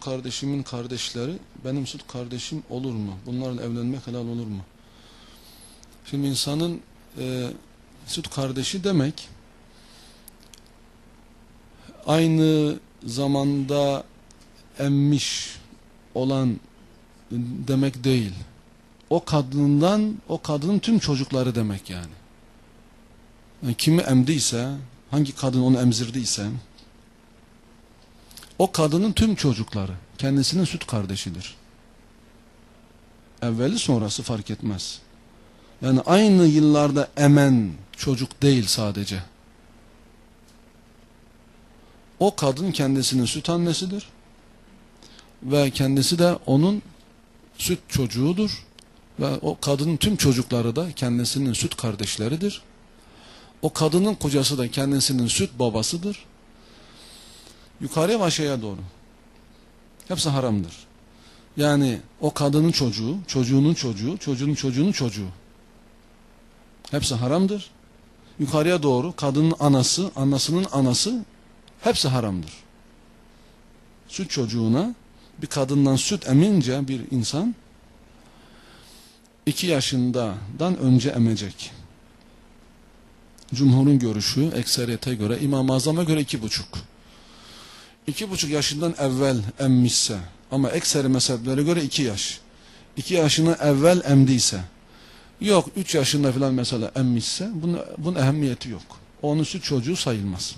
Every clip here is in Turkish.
kardeşimin kardeşleri benim süt kardeşim olur mu? Bunlarla evlenmek helal olur mu? Şimdi insanın e, süt kardeşi demek aynı zamanda emmiş olan demek değil. O kadından o kadının tüm çocukları demek yani. yani kimi emdiyse, hangi kadın onu emzirdiyse o kadının tüm çocukları kendisinin süt kardeşidir. Evveli sonrası fark etmez. Yani aynı yıllarda emen çocuk değil sadece. O kadın kendisinin süt annesidir. Ve kendisi de onun süt çocuğudur. Ve o kadının tüm çocukları da kendisinin süt kardeşleridir. O kadının kocası da kendisinin süt babasıdır. Yukarıya ve aşağıya doğru. Hepsi haramdır. Yani o kadının çocuğu, çocuğunun çocuğu, çocuğunun çocuğunun çocuğu. Hepsi haramdır. Yukarıya doğru kadının anası, anasının anası hepsi haramdır. Süt çocuğuna bir kadından süt emince bir insan iki yaşından önce emecek. Cumhurun görüşü ekseriyete göre İmam-ı Azam'a göre iki buçuk. İki buçuk yaşından evvel emmişse ama ekseri mezheplere göre iki yaş. İki yaşını evvel emdiyse yok üç yaşında falan mesela emmişse bunun, bunun ehemmiyeti yok. Onun süt çocuğu sayılmaz.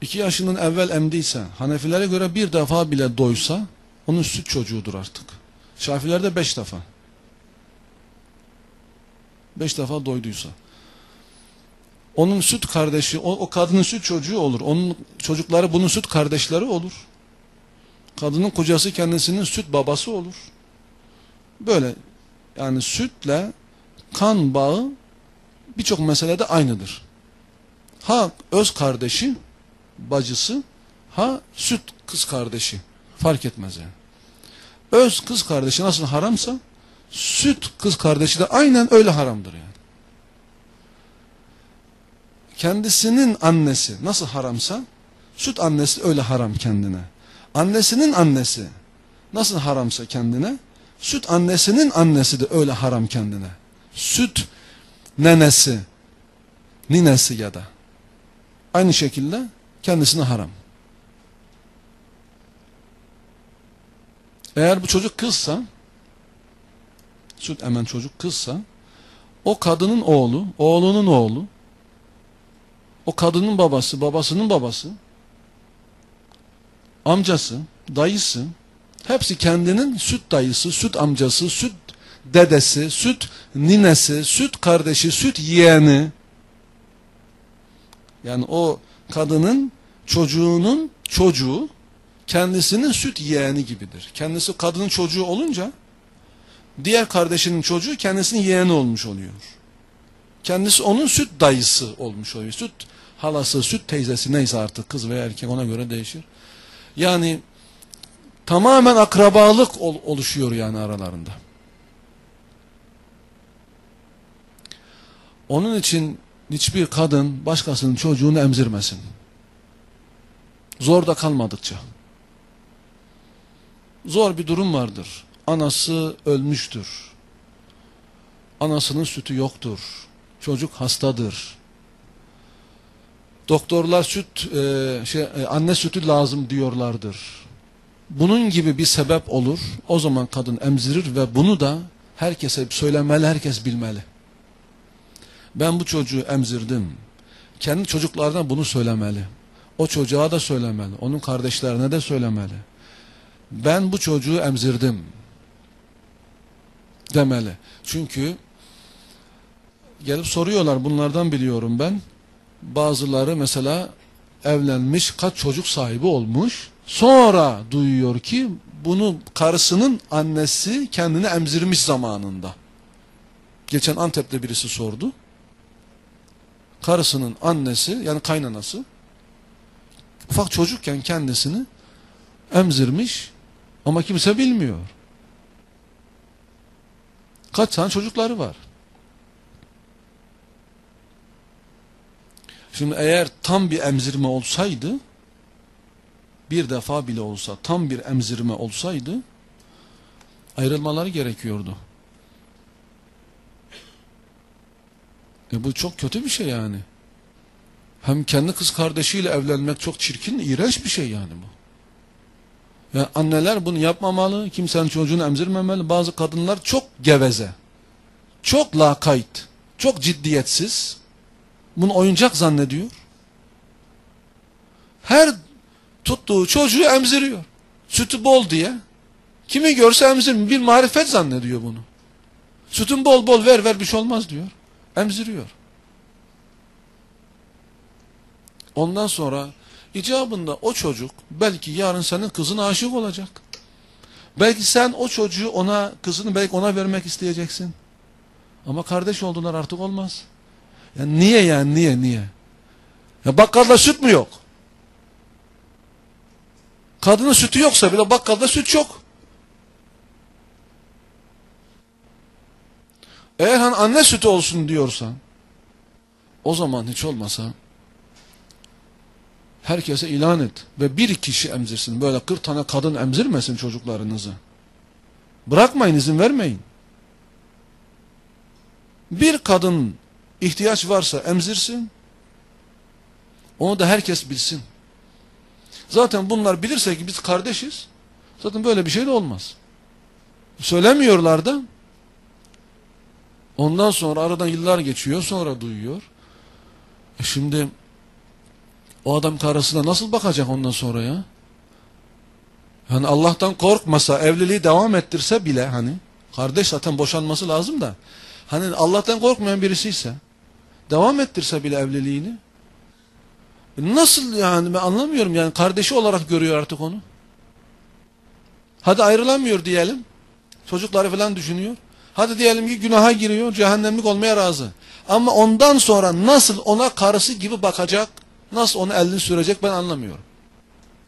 İki yaşının evvel emdiyse Hanefilere göre bir defa bile doysa onun süt çocuğudur artık. Şafilerde beş defa. Beş defa doyduysa. Onun süt kardeşi, o, o kadının süt çocuğu olur. Onun çocukları bunun süt kardeşleri olur. Kadının kocası kendisinin süt babası olur. Böyle yani sütle kan bağı birçok meselede aynıdır. Ha öz kardeşi, bacısı, ha süt kız kardeşi. Fark etmez yani. Öz kız kardeşi nasıl haramsa süt kız kardeşi de aynen öyle haramdır yani. Kendisinin annesi nasıl haramsa süt annesi öyle haram kendine. Annesinin annesi nasıl haramsa kendine süt annesinin annesi de öyle haram kendine. Süt nenesi, ninesi ya da aynı şekilde kendisine haram. Eğer bu çocuk kızsa süt emen çocuk kızsa o kadının oğlu, oğlunun oğlu o kadının babası, babasının babası amcası, dayısı hepsi kendinin süt dayısı, süt amcası, süt dedesi, süt ninesi, süt kardeşi, süt yeğeni yani o kadının çocuğunun çocuğu kendisinin süt yeğeni gibidir. Kendisi kadının çocuğu olunca diğer kardeşinin çocuğu kendisinin yeğeni olmuş oluyor. Kendisi onun süt dayısı olmuş oluyor. Süt halası, süt teyzesi neyse artık kız veya erkek ona göre değişir. Yani tamamen akrabalık ol, oluşuyor yani aralarında. Onun için hiçbir kadın başkasının çocuğunu emzirmesin. Zor da kalmadıkça. Zor bir durum vardır. Anası ölmüştür. Anasının sütü yoktur. Çocuk hastadır. Doktorlar süt e, şey e, anne sütü lazım diyorlardır. Bunun gibi bir sebep olur. O zaman kadın emzirir ve bunu da herkese söylemeli, herkes bilmeli. Ben bu çocuğu emzirdim. Kendi çocuklarına bunu söylemeli. O çocuğa da söylemeli. Onun kardeşlerine de söylemeli. Ben bu çocuğu emzirdim. Demeli. Çünkü gelip soruyorlar bunlardan biliyorum ben. Bazıları mesela evlenmiş kaç çocuk sahibi olmuş. Sonra duyuyor ki bunu karısının annesi kendini emzirmiş zamanında. Geçen Antep'te birisi sordu. Karısının annesi yani kaynanası ufak çocukken kendisini emzirmiş ama kimse bilmiyor. Kaç tane çocukları var. Şimdi eğer tam bir emzirme olsaydı bir defa bile olsa tam bir emzirme olsaydı ayrılmaları gerekiyordu. E bu çok kötü bir şey yani. Hem kendi kız kardeşiyle evlenmek çok çirkin, iğrenç bir şey yani bu. Yani anneler bunu yapmamalı, kimsenin çocuğunu emzirmemeli. Bazı kadınlar çok geveze, çok lakayt, çok ciddiyetsiz. Bunu oyuncak zannediyor. Her tuttuğu çocuğu emziriyor. Sütü bol diye. Kimi görse emzirmiyor. Bir marifet zannediyor bunu. Sütün bol bol ver ver bir şey olmaz diyor. Emziriyor. Ondan sonra icabında o çocuk belki yarın senin kızına aşık olacak. Belki sen o çocuğu ona, kızını belki ona vermek isteyeceksin. Ama kardeş oldular artık olmaz. Ya niye yani niye niye? Ya bakkalda süt mü yok? Kadının sütü yoksa bile bakkalda süt çok. Eğer hani anne sütü olsun diyorsan o zaman hiç olmasa herkese ilan et ve bir kişi emzirsin. Böyle 40 tane kadın emzirmesin çocuklarınızı. Bırakmayın izin vermeyin. Bir kadın ihtiyaç varsa emzirsin. Onu da herkes bilsin. Zaten bunlar bilirse ki biz kardeşiz. Zaten böyle bir şey de olmaz. Söylemiyorlar da. Ondan sonra aradan yıllar geçiyor sonra duyuyor. E şimdi o adam karısına nasıl bakacak ondan sonra ya? Yani Allah'tan korkmasa evliliği devam ettirse bile hani kardeş zaten boşanması lazım da hani Allah'tan korkmayan birisi ise devam ettirse bile evliliğini nasıl yani ben anlamıyorum yani kardeşi olarak görüyor artık onu. Hadi ayrılamıyor diyelim. Çocukları falan düşünüyor. Hadi diyelim ki günaha giriyor, cehennemlik olmaya razı. Ama ondan sonra nasıl ona karısı gibi bakacak, nasıl onu elini sürecek ben anlamıyorum.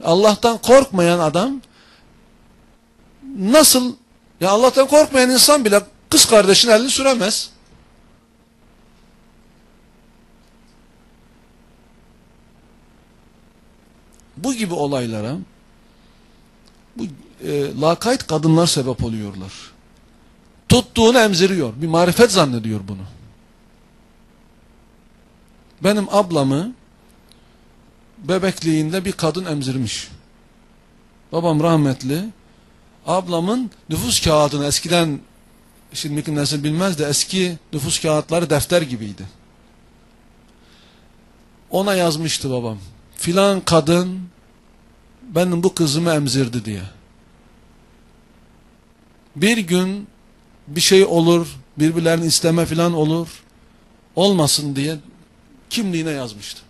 Allah'tan korkmayan adam nasıl ya Allah'tan korkmayan insan bile kız kardeşinin elini süremez. Bu gibi olaylara bu e, lakayt kadınlar sebep oluyorlar. Tuttuğunu emziriyor. Bir marifet zannediyor bunu. Benim ablamı bebekliğinde bir kadın emzirmiş. Babam rahmetli ablamın nüfus kağıdını eskiden şimdiki nesil bilmez de eski nüfus kağıtları defter gibiydi. Ona yazmıştı babam. Filan kadın benim bu kızımı emzirdi diye. Bir gün bir şey olur, birbirlerini isteme filan olur. Olmasın diye kimliğine yazmıştı.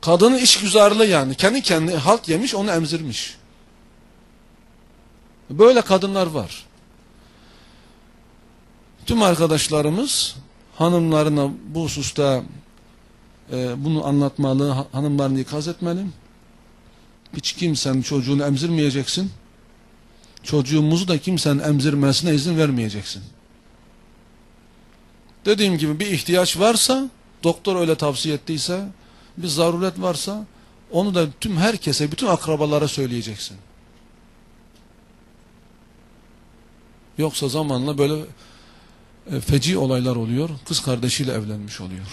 Kadının işgüzarlığı yani. Kendi kendine halt yemiş onu emzirmiş. Böyle kadınlar var. Tüm arkadaşlarımız hanımlarına bu hususta e, bunu anlatmalı, hanımlarını ikaz etmeli. Hiç kimsenin çocuğunu emzirmeyeceksin. Çocuğumuzu da kimsenin emzirmesine izin vermeyeceksin. Dediğim gibi bir ihtiyaç varsa, doktor öyle tavsiye ettiyse, bir zaruret varsa, onu da tüm herkese, bütün akrabalara söyleyeceksin. Yoksa zamanla böyle e, feci olaylar oluyor, kız kardeşiyle evlenmiş oluyor.